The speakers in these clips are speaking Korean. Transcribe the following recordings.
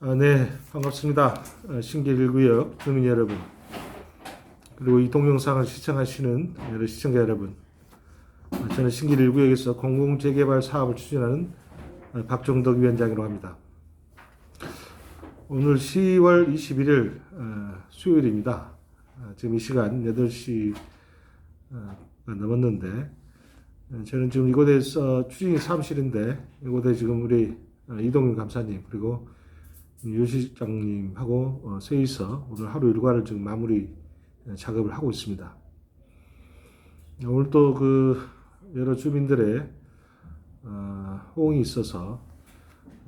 아, 네, 반갑습니다. 아, 신길구역 주민 여러분, 그리고 이 동영상을 시청하시는 여러 시청자 여러분, 아, 저는 신길구역에서 공공재개발 사업을 추진하는 아, 박종덕 위원장이라고 합니다. 오늘 10월 21일 아, 수요일입니다. 아, 지금 이 시간 8시 가 넘었는데, 아, 저는 지금 이곳에서 추진이 사무실인데, 이곳에 지금 우리 아, 이동윤 감사님, 그리고 유 실장님하고 어, 세이서 오늘 하루 일과를 지금 마무리 어, 작업을 하고 있습니다. 오늘 또 그 여러 주민들의 어, 호응이 있어서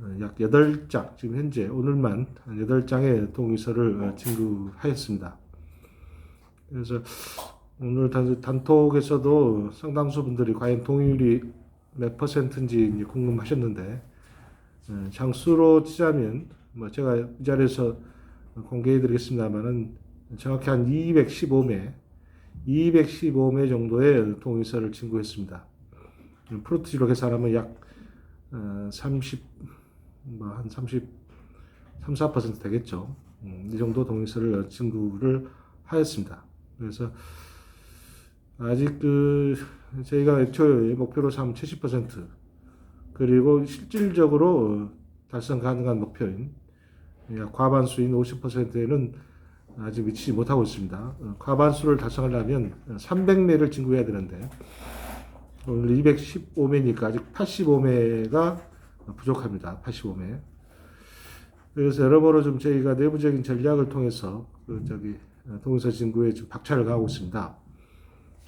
어, 약 8장, 지금 현재 오늘만 한 8장의 동의서를 어, 진구하였습니다. 그래서 오늘 단, 단톡에서도 상당수 분들이 과연 동의율이 몇 퍼센트인지 궁금하셨는데 어, 장수로 치자면 뭐 제가 이 자리에서 공개해 드리겠습니다만은 정확히 한 215매 215매 정도의 동의서를 진구했습니다. 프로트지로 계산하면 약 30, 뭐한 30, 3, 4% 되겠죠. 음, 이 정도 동의서를 진구를 하였습니다. 그래서 아직 그 저희가 애초에 목표로 삼은 70% 그리고 실질적으로 달성 가능한 목표인 약 과반수인 50%에는 아직 미치지 못하고 있습니다. 어, 과반수를 달성하려면 300매를 진구해야 되는데 오늘 215매니까 아직 85매가 부족합니다. 85매. 그래서 여러모로 좀 저희가 내부적인 전략을 통해서 그 저기 동의서 진구에 좀 박차를 가하고 있습니다.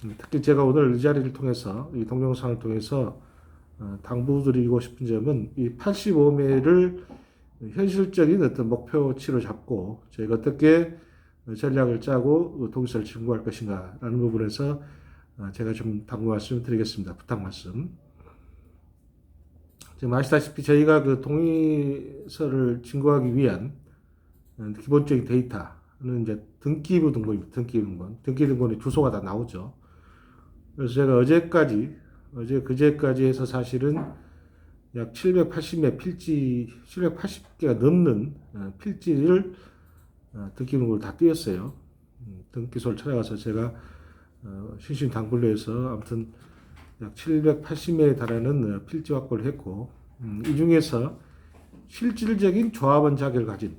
음, 특히 제가 오늘 이 자리를 통해서 이 동영상을 통해서 어, 당부드리고 싶은 점은 이 85매를 현실적인 어떤 목표치로 잡고 저희가 어떻게 전략을 짜고 동의서를 진구할 것인가 라는 부분에서 어, 제가 좀 당부 말씀을 드리겠습니다. 부탁 말씀. 지금 아시다시피 저희가 그 동의서를 진구하기 위한 어, 기본적인 데이터는 이제 등기부 등본입니다. 등기부 등본. 등기 등본에 주소가 다 나오죠. 그래서 제가 어제까지, 어제 그제까지 해서 사실은 약 780매 필지, 780개가 넘는 어, 필지를 어, 등기등록을 다 띄었어요. 음, 등기소를 찾아가서 제가 어, 신신당불로해서 아무튼 약 780매에 달하는 필지 확보를 했고 음, 이 중에서 실질적인 조합원 자격을 가진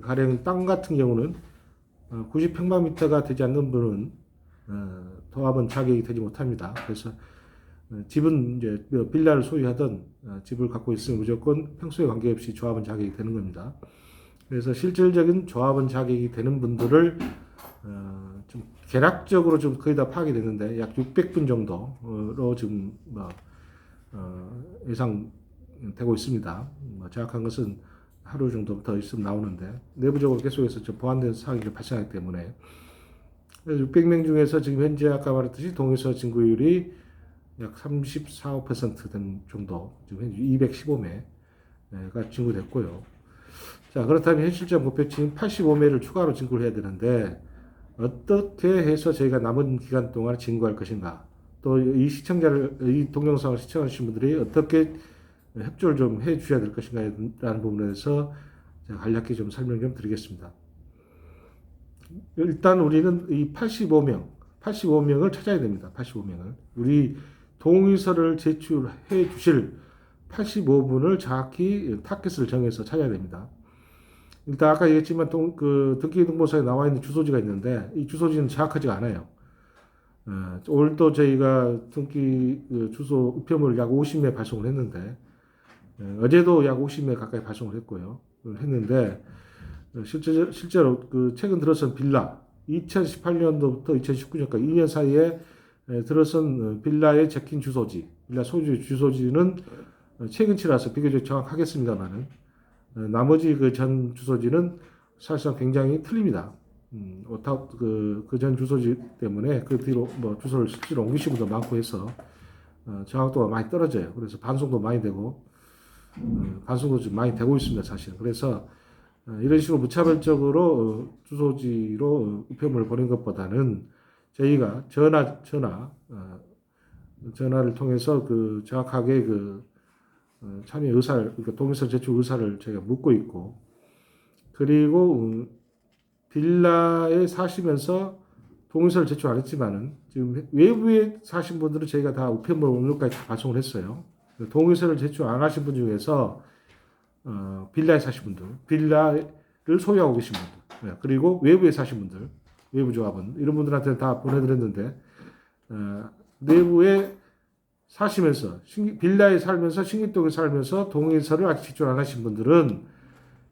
가령 땅 같은 경우는 90평방미터가 되지 않는 분은 조합원 자격이 되지 못합니다. 그래서 어, 집은 이제 뭐 빌라를 소유하던 어, 집을 갖고 있으면 무조건 평소에 관계없이 조합원 자격이 되는 겁니다. 그래서 실질적인 조합원 자격이 되는 분들을 어, 좀 개략적으로 좀 거의 다 파악이 됐는데 약 600분 정도로 지금 뭐 어, 예상되고 있습니다. 뭐 정확한 것은 하루 정도 더 있으면 나오는데 내부적으로 계속해서 좀 보완된 사항이 발생하기 때문에 600명 중에서 지금 현재 아까 말했듯이 동의서 진구율이 약 34, 5%된 정도, 지금 현재 215매가 진구됐고요. 자, 그렇다면 현실적 목표치인 85매를 추가로 진구를 해야 되는데, 어떻게 해서 저희가 남은 기간 동안 진구할 것인가, 또 이 시청자를, 이 동영상을 시청하신 분들이 어떻게 협조를 좀 해 주셔야 될 것인가 라는 부분에 대해서 제가 간략히 좀 설명 좀 드리겠습니다. 일단 우리는 이 85명, 85명을 찾아야 됩니다. 85명을. 우리 동의서를 제출해 주실 85분을 정확히 타겟을 정해서 찾아야 됩니다. 일단 아까 얘기했지만 동, 그 등기등본서에 나와 있는 주소지가 있는데 이 주소지는 정확하지가 않아요. 어, 오늘 또 저희가 등기 그 주소 우편물을 약 50매 발송을 했는데 어, 어제도 약 50매 가까이 발송을 했고요. 했는데 어, 실제, 실제로 그 최근 들어선 빌라 2018년도부터 2019년까지 2년 사이에 예, 들어선 어, 빌라의 적힌 주소지, 빌라 소유 주소지는 어, 최근치라서 비교적 정확하겠습니다만은 어, 나머지 그 전 주소지는 사실상 굉장히 틀립니다. 음, 오타 그그 전 주소지 때문에 그 뒤로 뭐 주소를 실제로 옮기신 분도 많고 해서 어, 정확도가 많이 떨어져요. 그래서 반송도 많이 되고 어, 반송도 좀 많이 되고 있습니다, 사실. 그래서 어, 이런 식으로 무차별적으로 어, 주소지로 우편물을 보낸 것보다는 저희가 전화 전화 어, 전화를 통해서 그 정확하게 그 어, 참여 의사를 그러니까 동의서 제출 의사를 저희가 묻고 있고 그리고 음, 빌라에 사시면서 동의서를 제출 안 했지만은 지금 외부에 사신 분들은 저희가 다 우편물 오늘까지 다 발송을 했어요. 동의서를 제출 안 하신 분 중에서 어, 빌라에 사신 분들, 빌라를 소유하고 계신 분들, 네, 그리고 외부에 사신 분들, 외부 조합원 이런 분들한테 다 보내드렸는데 어, 내부에 사시면서 신기- 빌라에 살면서 신길동에 살면서 동의서를 아직 제출 안 하신 분들은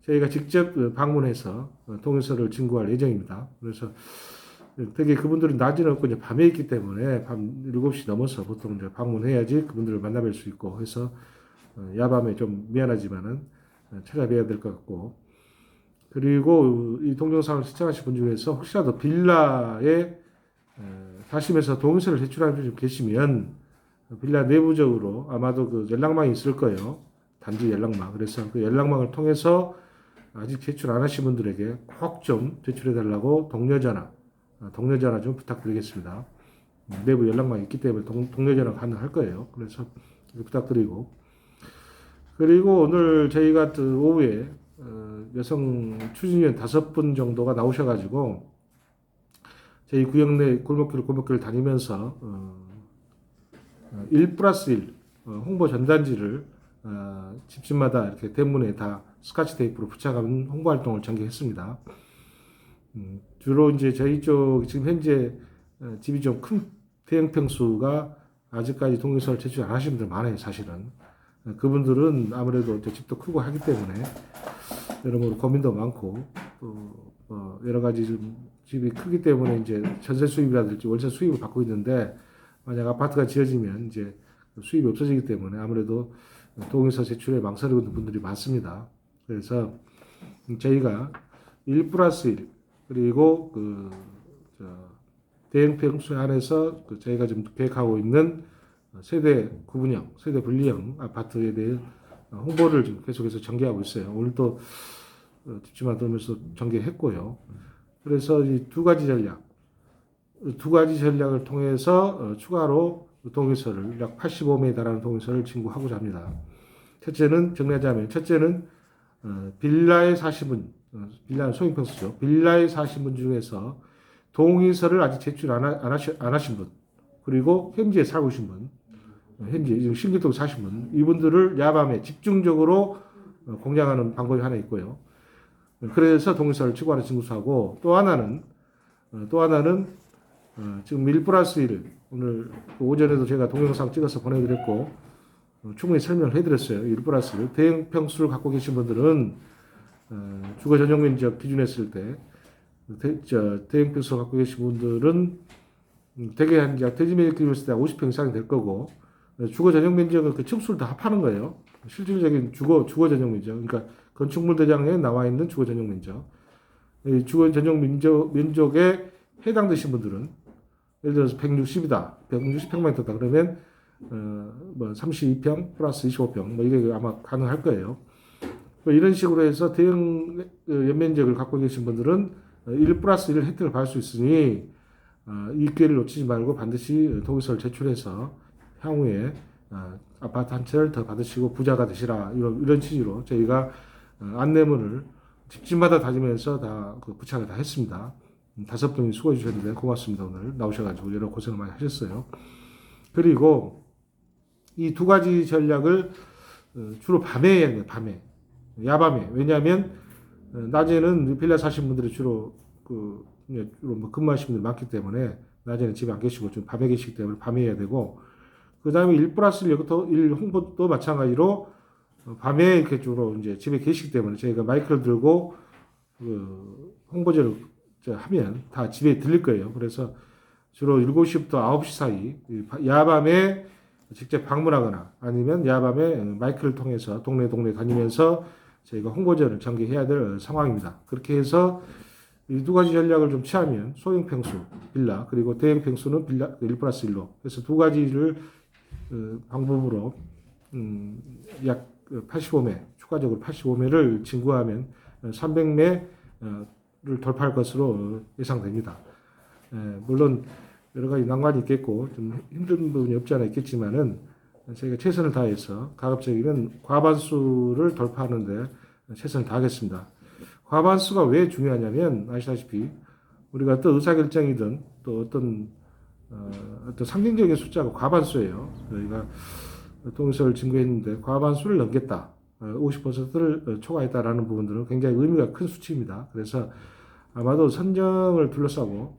저희가 직접 어, 방문해서 어, 동의서를 진구할 예정입니다. 그래서 되게 그분들은 낮에는 없고 이제 밤에 있기 때문에 밤 7시 넘어서 보통 이제 방문해야지 그분들을 만나뵐 수 있고 해서 어, 야밤에 좀 미안하지만은 어, 찾아뵈야 될 것 같고 그리고 이 동영상을 시청하신 분 중에서 혹시라도 빌라에 어, 사시면서 동의서를 제출하는 분이 계시면 빌라 내부적으로 아마도 그 연락망이 있을 거예요. 단지 연락망. 그래서 그 연락망을 통해서 아직 제출 안 하신 분들에게 꼭 좀 제출해 달라고 동료 전화, 어, 동료 전화 좀 부탁드리겠습니다. 음, 내부 연락망이 있기 때문에 동, 동료 전화 가능할 거예요. 그래서 부탁드리고 그리고 오늘 저희가 또 오후에 어, 여성 추진위원 다섯 분 정도가 나오셔가지고 저희 구역 내 골목길 골목길을 다니면서 어, 1 플러스 1 홍보 전단지를 어, 집집마다 이렇게 대문에 다 스카치 테이프로 붙여가는 홍보 활동을 전개했습니다. 음, 주로 이제 저희 쪽 지금 현재 어, 집이 좀 큰 대형 평수가 아직까지 동의서를 제출 안 하신 분들 많아요, 사실은. 어, 그분들은 아무래도 집도 크고 하기 때문에 여러모로 고민도 많고 또 어, 여러 가지 좀 집이 크기 때문에 이제 전세 수입이라든지 월세 수입을 받고 있는데 만약 아파트가 지어지면 이제 수입이 없어지기 때문에 아무래도 동의서 제출에 망설이고 있는 분들이 많습니다. 그래서 저희가 1 플러스 1 그리고 그 저, 대형 평수 안에서 그 저희가 지금 계획하고 있는 세대 구분형, 세대 분리형 아파트에 대해 홍보를 지금 계속해서 전개하고 있어요. 오늘도 어, 집집마다 돌면서 전개했고요. 그래서 이 두 가지 전략, 두 가지 전략을 통해서 어, 추가로 동의서를 약 85매에 달하는 동의서를 진구하고자 합니다. 첫째는 정리하자면 첫째는 어, 빌라에 사신 분, 어, 빌라는 소형평수죠. 빌라에 사신 분 중에서 동의서를 아직 제출 안, 하, 안, 하신 분, 그리고 현지에 살고 계신 분, 어, 현재 지금 신길동 사신 분, 이분들을 야밤에 집중적으로 어, 공략하는 방법이 하나 있고요. 그래서 동의서를 추구하는 진구수하고 또 하나는 어, 또 하나는 어, 지금 1 플러스 1 오늘 그 오전에도 제가 동영상 찍어서 보내드렸고 어, 충분히 설명을 해드렸어요. 1 플러스 1 대형 평수를 갖고 계신 분들은 어, 주거 전용 면적 기준했을 때 대형 평수 갖고 계신 분들은 음, 대개 한 이제 대지 면적 기준했을 때 50평 이상이 될 거고 어, 주거 전용 면적은 그 층수를 다 합하는 거예요. 실질적인 주거 주거 전용 면적 그러니까 건축물 대장에 나와 있는 주거 전용 면적 이 주거 전용 면적 면적에 해당되신 분들은 예를 들어서 160이다, 160평방미터다 그러면 어뭐 32평 플러스 25평 뭐 이게 아마 가능할 거예요. 뭐 이런 식으로 해서 대형 어, 연면적을 갖고 계신 분들은 1 플러스 1 혜택을 받을 수 있으니 어, 이 기회를 놓치지 말고 반드시 동의서를 제출해서 향후에 어, 아파트 한 채를 더 받으시고 부자가 되시라 이런, 이런 취지로 저희가 어, 안내문을 집집마다 다니면서 다그 부착을 다 했습니다. 음, 다섯 분이 수고해 주셨는데 고맙습니다. 오늘 나오셔가지고 여러 고생을 많이 하셨어요. 그리고 이 두 가지 전략을 어, 주로 밤에 해야 돼요. 밤에 야밤에 왜냐하면 어, 낮에는 빌라 사신 분들이 주로 그 주로 뭐 근무하시는 분들이 많기 때문에 낮에는 집에 안 계시고 좀 밤에 계시기 때문에 밤에 해야 되고 그 다음에 1 플러스 1부터 1 홍보도 마찬가지로 어, 밤에 이렇게 주로 이제 집에 계시기 때문에 저희가 마이크를 들고 그 홍보제를 저 하면 다 집에 들릴 거예요. 그래서 주로 7시부터 9시 사이 야밤에 직접 방문하거나 아니면 야밤에 마이크를 통해서 동네 동네 다니면서 저희가 홍보제를 전개해야 될 상황입니다. 그렇게 해서 이 두 가지 전략을 좀 취하면 소형 평수 빌라 그리고 대형 평수는 빌라 1 플러스 1로 그래서 두 가지를 어, 방법으로 음, 약 85매 추가적으로 85매를 진구하면 300매를 돌파할 것으로 예상됩니다. 예, 물론 여러 가지 난관이 있겠고 좀 힘든 부분이 없지 않아 있겠지만은 저희가 최선을 다해서 가급적이면 과반수를 돌파하는데 최선을 다하겠습니다. 과반수가 왜 중요하냐면 아시다시피 우리가 어떤 의사결정이든 또 어떤 어, 어떤 상징적인 숫자가 과반수예요. 저희가 동의서를 증거했는데 과반수를 넘겼다. 50%를 초과했다라는 부분들은 굉장히 의미가 큰 수치입니다. 그래서 아마도 선정을 둘러싸고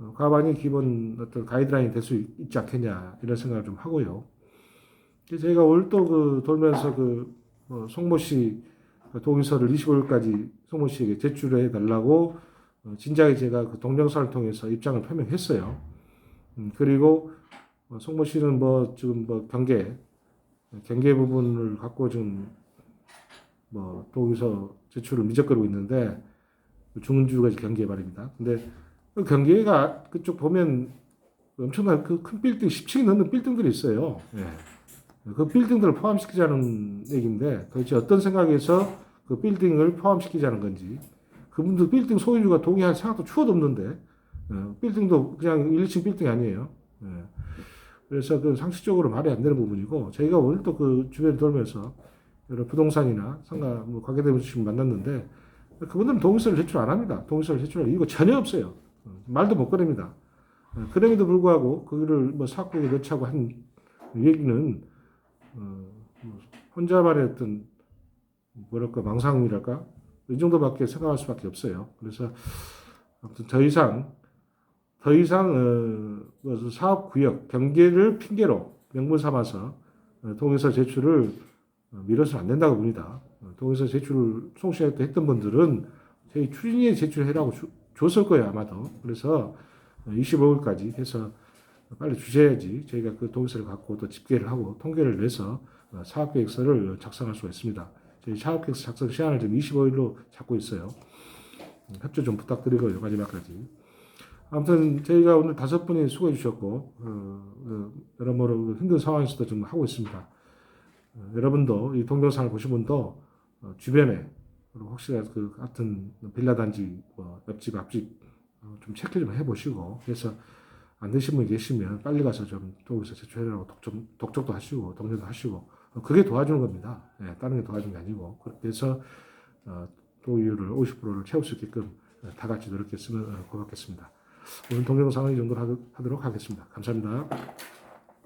어, 과반이 기본 어떤 가이드라인이 될 수 있지 않겠냐 이런 생각을 좀 하고요. 저희가 오늘 또그 돌면서 그 어, 송모 씨 동의서를 25일까지 송모 씨에게 제출해 달라고 어, 진작에 제가 그 동영상을 통해서 입장을 표명했어요. 음, 그리고 어, 송모 씨는 뭐 지금 뭐 경계 경계 부분을 갖고 좀뭐 동의서 제출을 미적거리고 있는데 중은주가 경계 말입니다. 근데 그 경계가 그쪽 보면 엄청난 그 큰 빌딩 10층이 넘는 빌딩들이 있어요. 예. 그 빌딩들을 포함시키자는 얘기인데 도대체 어떤 생각에서 그 빌딩을 포함시키자는 건지 그분들 빌딩 소유주가 동의할 생각도 추워도 없는데 어, 빌딩도 그냥 1, 2층 빌딩이 아니에요. 예. 그래서 그 상식적으로 말이 안 되는 부분이고 저희가 오늘 또 그 주변 돌면서 여러 부동산이나 상가 뭐 관계대표 지금 만났는데 그분들은 동의서를 제출 안 합니다. 동의서를 제출할 이유가 전혀 없어요. 어, 말도 못 꺼냅니다. 어, 그럼에도 불구하고 그거를 뭐 사고에 넣자고 한 얘기는 어, 뭐 혼자만의 어떤 뭐랄까 망상이랄까 이 정도밖에 생각할 수밖에 없어요. 그래서 아무튼 더 이상 더 이상 어, 뭐 사업 구역 경계를 핑계로 명분 삼아서 어, 동의서 제출을 어, 미뤄서는 안 된다고 봅니다. 어, 동의서 제출을 송시할 때 했던 분들은 저희 추진위에 제출해라고 주, 줬을 거예요 아마도. 그래서 25일까지 해서 빨리 주셔야지 저희가 그 동의서를 갖고 또 집계를 하고 통계를 내서 어, 사업계획서를 작성할 수가 있습니다. 저희 사업계획서 작성 시한을 지금 25일로 잡고 있어요. 음, 협조 좀 부탁드리고요 마지막까지. 아무튼 저희가 오늘 다섯 분이 수고해 주셨고 어, 어, 여러모로 힘든 상황에서도 좀 하고 있습니다. 어, 여러분도 이 동영상을 보신 분도 어, 주변에 그리고 혹시 그 같은 빌라 단지 뭐 옆집 앞집 어, 좀 체크 좀 해보시고 그래서 안 되신 분이 계시면 빨리 가서 좀 도구에서 제출해라고 독점, 독촉도 하시고 동료도 하시고 어, 그게 도와주는 겁니다. 예, 다른 게 도와주는 게 아니고 그래서 어, 도의율을 50%를 채울 수 있게끔 어, 다 같이 노력했으면 어, 고맙겠습니다. 오늘 동영상은 이 정도로 하도록 하겠습니다. 감사합니다.